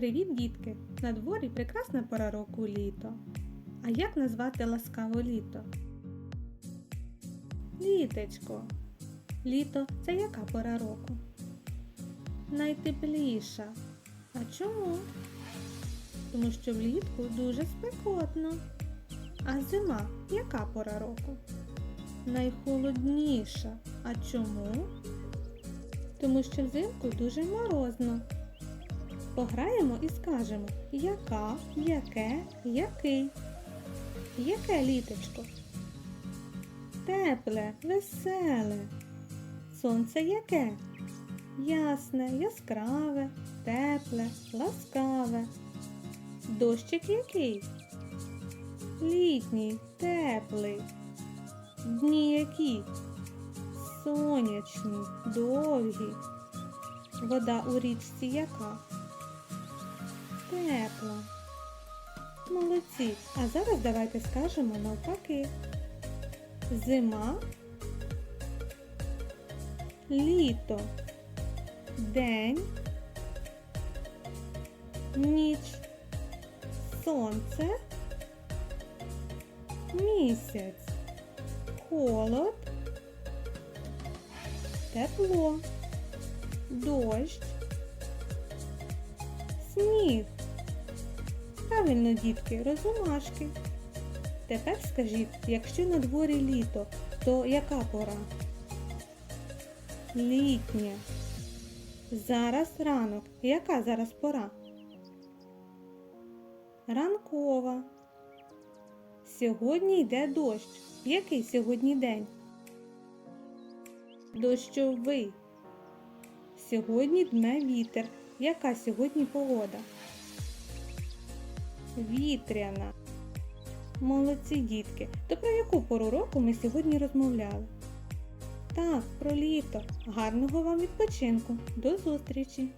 Привіт, дітки! На дворі прекрасна пора року літо. А як назвати ласкаво літо? Літечко. Літо це яка пора року? Найтепліша. А чому? Тому що влітку дуже спекотно. А зима яка пора року? Найхолодніша. А чому? Тому що взимку дуже морозно. Пограємо і скажемо, яка, яке, який. Яке літочко? Тепле, веселе. Сонце яке? Ясне, яскраве, тепле, ласкаве. Дощик який? Літній, теплий. Дні які? Сонячні, довгі. Вода у річці яка? Тепла. Молодці. А зараз давайте скажемо навпаки. Зима. Літо. День. Ніч. Сонце. Місяць. Холод. Тепло. Дощ. Сніг. Правильно, дітки, розумашки. Тепер скажіть, якщо на дворі літо, то яка пора? Літня. Зараз ранок. Яка зараз пора? Ранкова. Сьогодні йде дощ. Який сьогодні день? Дощовий. Сьогодні дме вітер. Яка сьогодні погода? Вітряна. Молодці дітки. То про яку пору року ми сьогодні розмовляли? Так, про літо. Гарного вам відпочинку. До зустрічі!